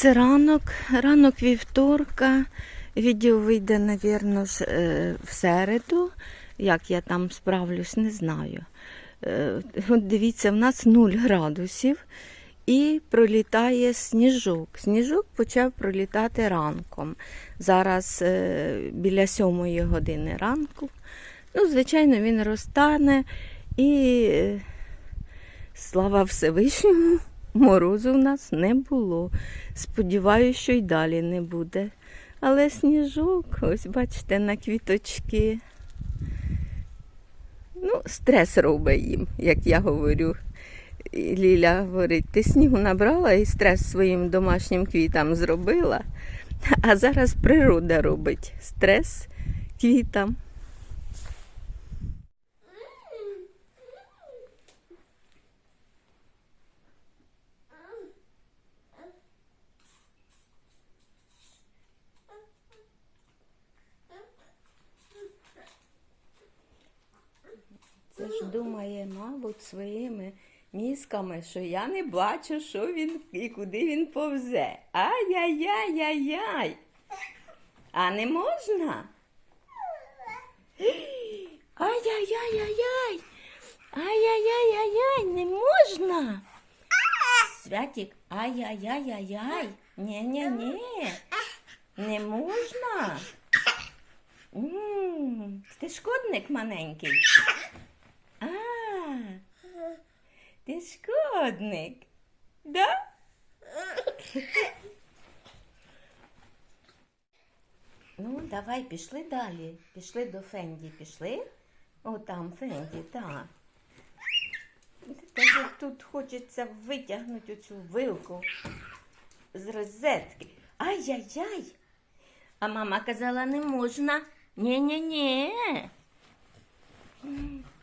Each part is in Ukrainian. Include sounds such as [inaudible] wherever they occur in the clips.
Це ранок, ранок вівторка. Відео вийде, напевно, е, в середу. Як я там справлюсь, не знаю. Е, От дивіться, в нас 0 градусів і пролітає сніжок. Сніжок почав пролітати ранком. Зараз е, біля 7 години ранку. Ну, звичайно, він розтане і слава Всевишньому, морозу в нас не було. Сподіваюся, що й далі не буде. Але сніжок, ось бачите, на квіточки. Ну, стрес робить їм, як я говорю. І Ліля говорить, ти снігу набрала і стрес своїм домашнім квітам зробила. А зараз природа робить стрес квітам. Думає, мабуть, своїми мізками, що я не бачу, що він і куди він повзе. Ай-яй-яй-яй-яй. А не можна? Ай-яй-яй-яй-яй. Ай-яй-яй-яй-яй, не можна. Святік, ай-яй-яй-яй-яй. Ні-ні-ні. Не можна. М, Ти шкодник маленький. А, ти шкодник. Да? Ну, давай, пішли далі. Пішли до Фенді, пішли. О, там Фенді, так. Тут хочеться витягнути оцю вилку з розетки. Ай-яй-яй. А мама казала, не можна. Ні-ні-ні.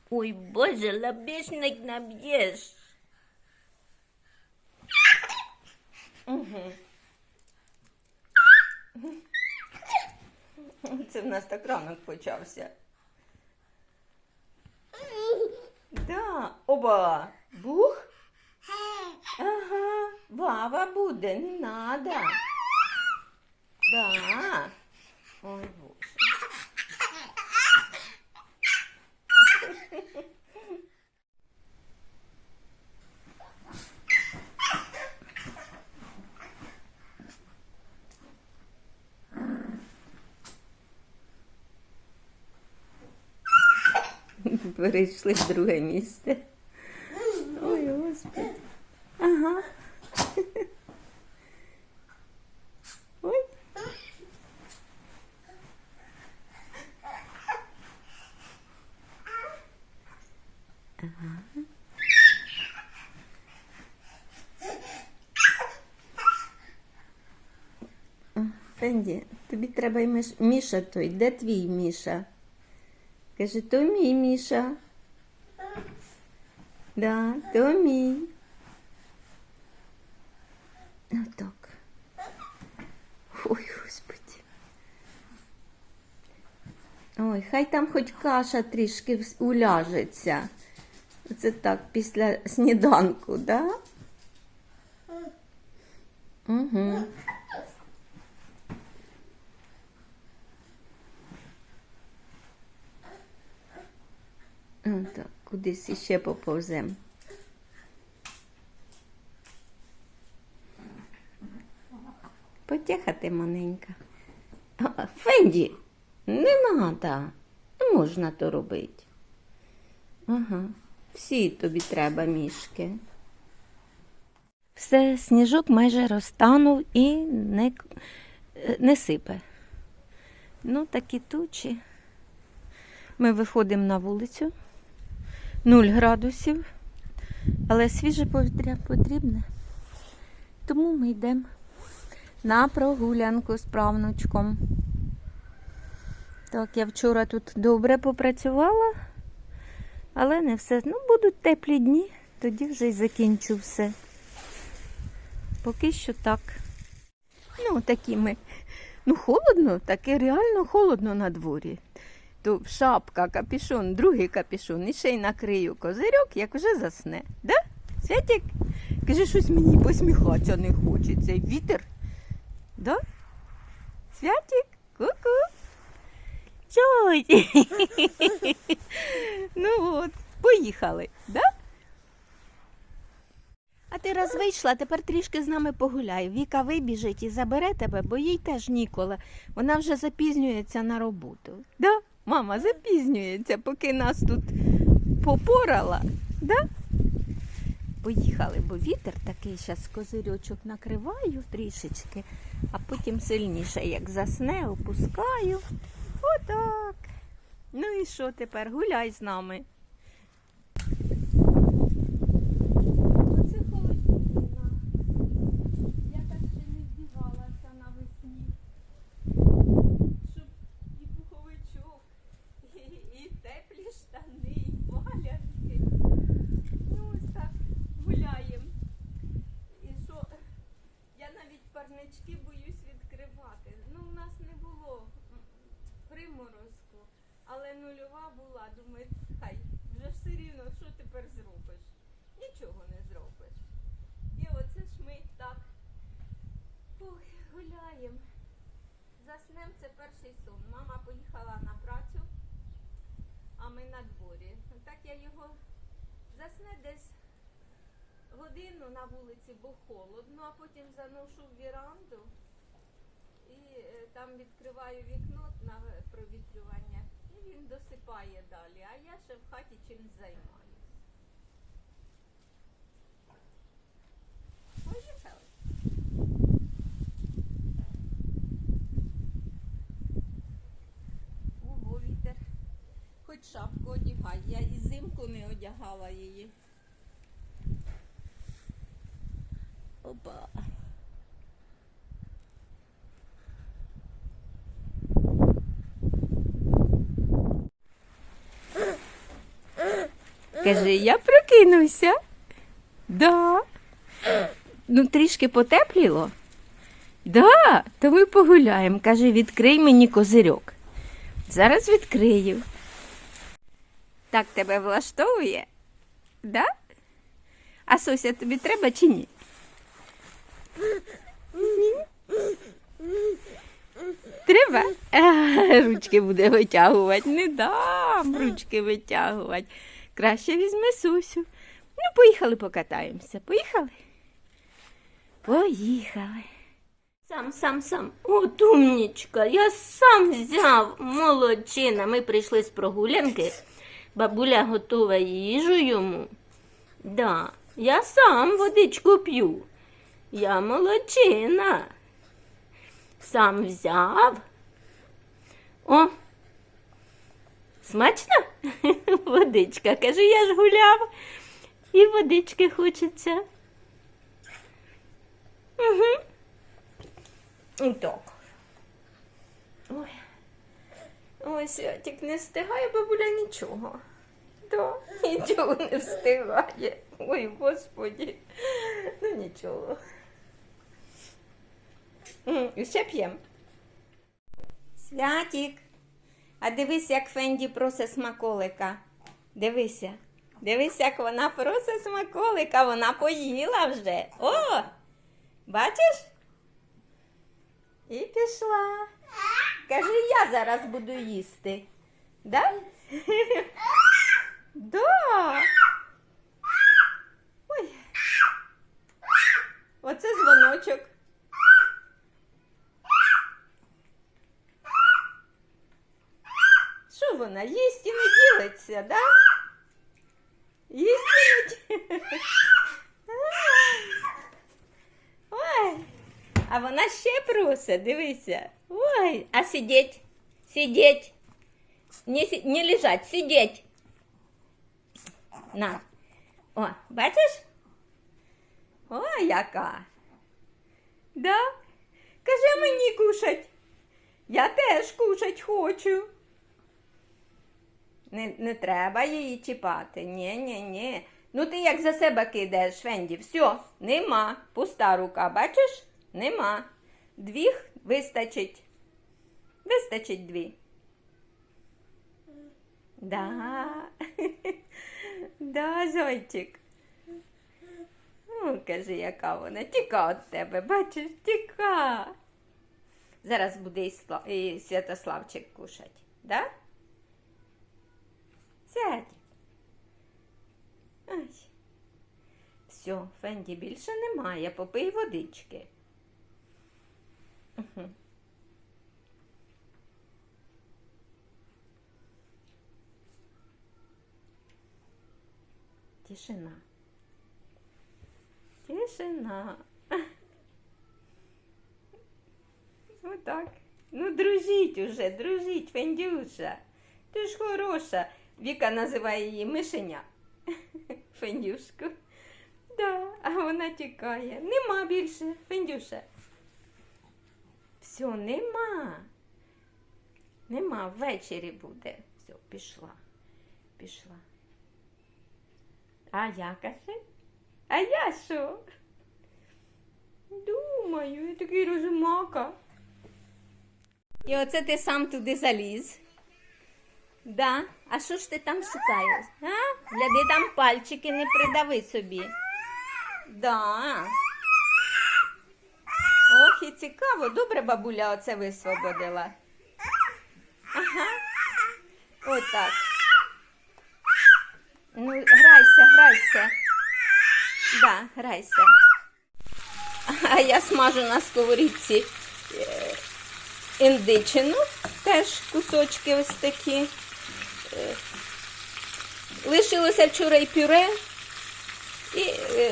Ой, Боже, лобешник наб'єш. Угу. Це в нас так ранок почався. Да, оба. Бух? Ага, Вава буде, не надо. Да. Ой, Боже. Перейшли в друге місце. Ой, Господи. Ага. Ой. Фенді, тобі треба й міш... Міша той. Де твій Міша? Каже, то мій Міша. Да, то мій. Отак. Ой, господи. Ой, хай там хоч каша трішки уляжеться. Це так, після сніданку, да? Угу. Так, кудись іще поповзем. Потяхати маленька. Фенді, не надо. Можна то робити. Ага, всі тобі треба мішки. Все, сніжок майже розтанув і не, е, не сипе. Ну, такі тучі. Ми виходимо на вулицю. 0 градусів, але свіже повітря потрібне. Тому ми йдемо на прогулянку з правнучком. Так, я вчора тут добре попрацювала, але не все. Ну, будуть теплі дні, тоді вже й закінчу все. Поки що так. Ну, такі ми. Ну, холодно, таке реально холодно на дворі. То шапка, капюшон, другий капюшон, і ще й накрию козирьок, як вже засне. Да? Святік? Каже, щось мені посміхатися не хочеться. Вітер Да? Святик, ку-ку. Чуть. ну от, поїхали, да? А ти раз вийшла, тепер трішки з нами погуляй. Віка вибіжить і забере тебе, бо їй теж ніколи. Вона вже запізнюється на роботу. Да? Мама запізнюється, поки нас тут попорала. Да? Поїхали, бо вітер такий, зараз козирьочок накриваю трішечки, а потім сильніше, як засне, опускаю. Отак. Ну і що тепер? Гуляй з нами. Оце холодна. Я так ще не вдягалася навесні. Щоб і пуховичок, і, теплі штани, і валянки. Ну ось так гуляємо. І що? Я навіть парнички боюсь відкривати. Ну, у нас не було приморозку, але нульова була. Думаю, хай, вже все рівно, що тепер зробиш? Нічого не зробиш. І оце ж ми так ой, гуляємо. Заснем це перший сон. Мама поїхала на працю, а ми на дворі. Так я його засне десь годину на вулиці, бо холодно, а потім заношу в віранду і е, там відкриваю вікно на провітрювання, і він досипає далі. А я ще в хаті чимось займаюсь. Поїхали. Ого, вітер. Хоч шапку одягай. Я і зимку не одягала її. Опа. Кажи, я прокинувся. Да. Ну, трішки потепліло. Да, то ми погуляємо. Каже, відкрий мені козирьок. Зараз відкрию. Так тебе влаштовує? Да? А Сося тобі треба чи ні? Ні? Треба? Ручки буде витягувати. Не дам ручки витягувати. Краще візьми Сусю. Ну, поїхали покатаємося. Поїхали? Поїхали. Сам, сам, сам. От умнічка, я сам взяв молодчина. Ми прийшли з прогулянки. Бабуля готова їжу йому. Да, я сам водичку п'ю. Я молодчина. Сам взяв. О, смачно? [laughs] Водичка. Кажу, я ж гуляв. І водички хочеться. Угу. І так. Ой. Ой, Святик не встигає, бабуля нічого. Да, нічого не встигає. Ой, господі. Ну нічого. І ще п'ємо. Святик. А дивись, як Фенді просить смаколика. Дивися. Дивись, як вона просить смаколика. Вона поїла вже. О! Бачиш? І пішла. Каже, я зараз буду їсти. Да? Да. Ой. Оце дзвоночок. Що вона? Їсть і не ділиться, да? Їсть і не ділиться. Ой. А вона ще просить, дивися. Ой, а сидеть, сидеть. Не, не лежать, сидеть. На. О, бачиш? О, яка. Да? Каже мені кушать. Я теж кушать хочу. Не, не треба її чіпати. Ні, ні, ні. Ну ти як за себе кидаєш, Фенді. Все, нема. Пуста рука, бачиш? Нема. Дві вистачить. Вистачить дві. Да. [laughs] Да, зойчик. Ну, кажи, яка вона. Тіка від тебе, бачиш, тіка. Зараз буде і, Сла... і Святославчик кушать. Да? Сядь. Ай. Все, Фенді більше немає. Попий водички. Угу. Тишина. Тишина. [laughs] Отак. Ну, дружіть уже, дружіть, Фендюша. Ти ж хороша. Віка називає її мишеня. [laughs] Фендюшку. Да, а вона тікає. Нема більше, Фендюша. Все, нема. Нема, ввечері буде. Все, пішла. Пішла. А я каже? А я що? Думаю, я такий розумака. І оце ти сам туди заліз. Да? А що ж ти там шукаєш? А? Гляди, там пальчики не придави собі. Да. Ох, і цікаво. Добре бабуля оце висвободила. Ага. Отак. Ну, грайся, грайся. Да, грайся. А я смажу на сковорідці е, індичину, теж кусочки ось такі. Е, Лишилося вчора і пюре,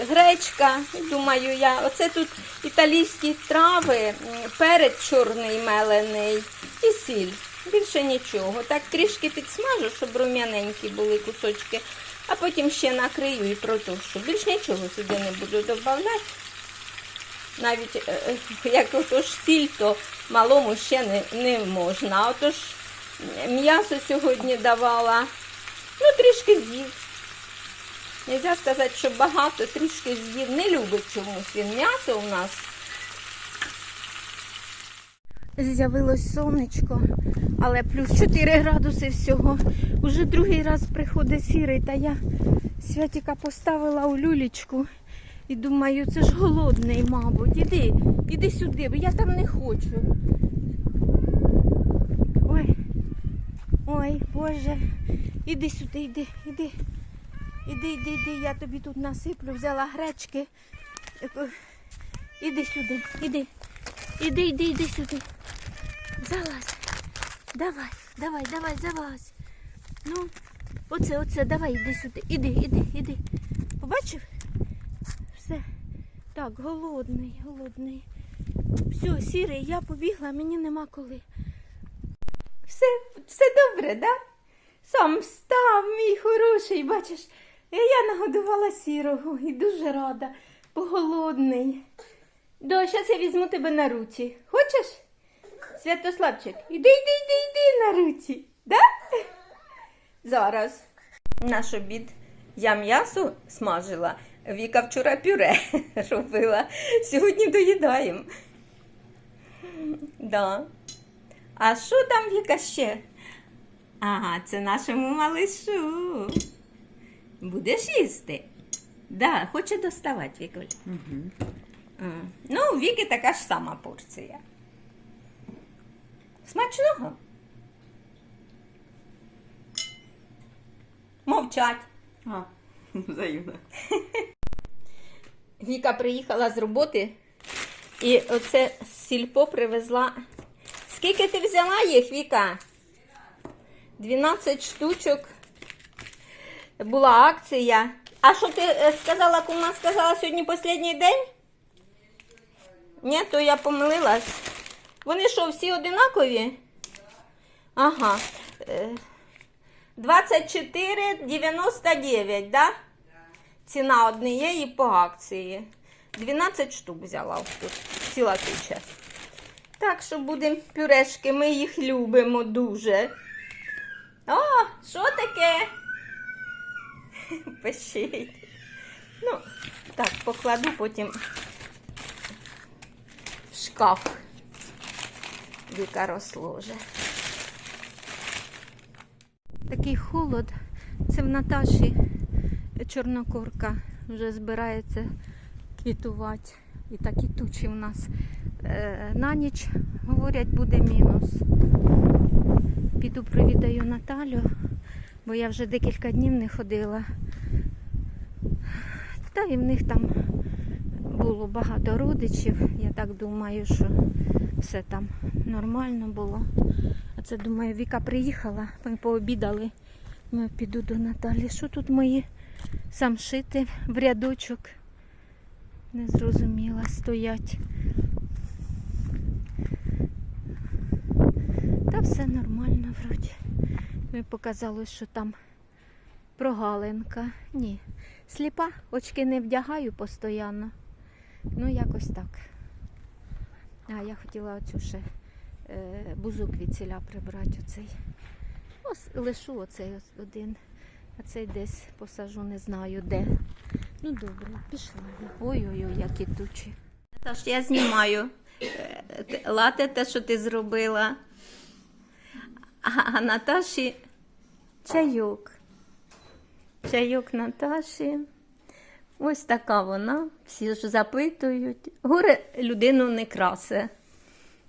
гречка. Думаю, я. Оце тут італійські трави, перець чорний мелений і сіль. Більше нічого. Так трішки підсмажу, щоб рум'яненькі були кусочки, а потім ще накрию і протушу. Більш нічого сюди не буду додавати. Навіть е, е, як отож сіль, то малому ще не, не можна. Отож м'ясо сьогодні давала, ну трішки з'їв. Нельзя сказати, що багато, трішки з'їв. Не любить чомусь він м'ясо у нас. З'явилось сонечко, але плюс 4 градуси всього. Уже другий раз приходить сірий, та я святіка поставила у люлічку. І думаю, це ж голодний, мабуть. Іди, іди сюди, бо я там не хочу. Ой, ой, Боже, іди сюди, іди, іди. Іди, іди, іди, я тобі тут насиплю, взяла гречки. Іди сюди, іди. Іди, іди, іди сюди. Залазь. Давай, давай, давай, залазь. Ну, оце, оце, давай, іди сюди. Іди, іди, іди. Побачив? Все. Так, голодний, голодний. Все, сірий, я побігла, мені нема коли. Все, все добре, да? Сам встав, мій хороший, бачиш. Я нагодувала сірого і дуже рада, бо голодний. До, зараз я візьму тебе на руці. Хочеш? Святославчик, іди, іди, іди, іди на руці. Да? Зараз. Наш обід. Я м'ясо смажила, Віка вчора пюре [laughs] робила. Сьогодні доїдаємо. Да. А що там Віка ще? Ага, це нашому малишу. Будеш їсти? Да, хоче доставати Вікуль. Угу. Ну, у Віки така ж сама порція. Смачного. Мовчать. А, [laughs] взаємно. [laughs] Віка приїхала з роботи і оце сільпо привезла. Скільки ти взяла їх, Віка? 12 штучок. Була акція. А що ти е, сказала, кума сказала сьогодні останній день? Ні, то я помилилась. Вони що, всі одинакові? Ага. Е, 24,99, да? Ціна однієї по акції. 12 штук взяла тут. Ціла куча. Так що будемо пюрешки, ми їх любимо дуже. О, що таке? [laughs] Пишіть. Ну, так, покладу потім в шкаф. Віка розложе. Такий холод. Це в Наташі чорнокорка вже збирається квітувати. І такі тучі в нас Е, на ніч, говорять, буде мінус. Піду провідаю Наталю, бо я вже декілька днів не ходила. Та і в них там було багато родичів. Я так думаю, що все там нормально було. А це думаю, Віка приїхала, ми пообідали. Ми піду до Наталі. Що тут мої самшити в рядочок? Не зрозуміла, стоять. Та все нормально вроді. Мені показалось, що там прогалинка. Ні. Сліпа, очки не вдягаю постійно. Ну, якось так. А я хотіла оцю ще е, бузок від ціля прибрати оцей. Ось лишу оцей один. А цей десь посажу, не знаю де. Ну добре, пішла. Ой-ой-ой, які тучі. Наташ, я знімаю. Е, Лате те, що ти зробила. А, а Наташі чайок. Чайок Наташі. Ось така вона. Всі ж запитують. Горе людину не красе.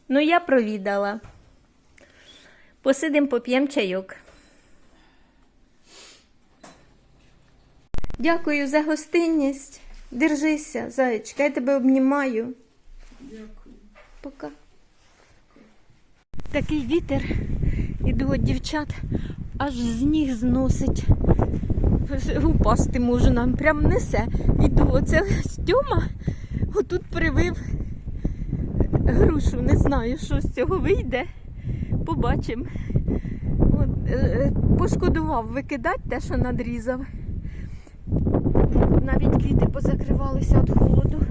Ну, я провідала. Посидимо, поп'ємо чайок. Дякую за гостинність. Держися, зайчка, я тебе обнімаю. Дякую. Пока. Такий вітер. Іду від дівчат, аж з ніг зносить. Упасти можу нам, прям несе. Іду, оце Стьома отут привив грушу. Не знаю, що з цього вийде. Побачимо. Е, пошкодував викидати те, що надрізав. Навіть квіти позакривалися від холоду.